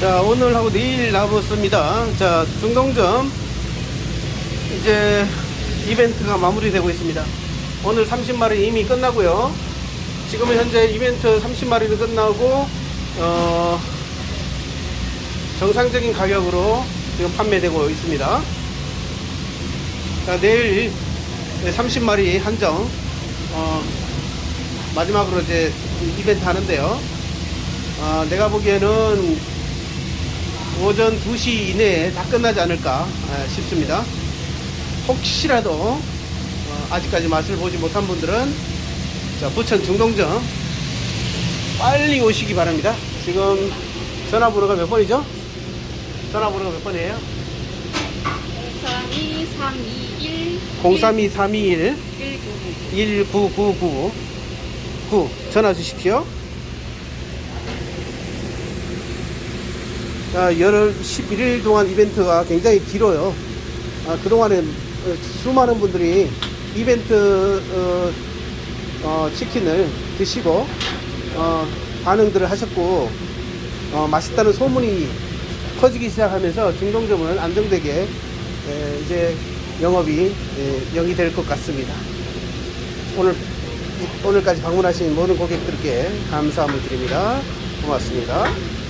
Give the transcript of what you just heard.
자 오늘하고 내일 남았습니다. 자 중동점 이제 이벤트가 마무리되고 있습니다. 오늘 30마리 이미 끝나고요. 지금은 현재 이벤트 30마리는 끝나고 어 정상적인 가격으로 지금 판매되고 있습니다. 자, 내일 30마리 한정 어 마지막으로 이제 이벤트 하는데요. 아, 내가 보기에는 오전 2시 이내에 다 끝나지 않을까 아, 싶습니다. 혹시라도 어, 아직까지 맛을 보지 못한 분들은 자, 부천 중동점 빨리 오시기 바랍니다. 지금 전화번호가 몇 번이죠? 전화번호가 몇 번이에요? 032 321 032 321 199 1999 9 전화 주십시오. 자, 열 11일 동안 이벤트가 굉장히 길어요. 아, 그동안에 어, 수많은 분들이 이벤트 어, 어, 치킨을 드시고 어, 반응들을 하셨고 어, 맛있다는 소문이 퍼지기 시작하면서 중동점은 안정되게 에, 이제 영업이 에, 영위될 것 같습니다. 오늘 오늘까지 방문하신 모든 고객들께 감사함을 드립니다. 고맙습니다.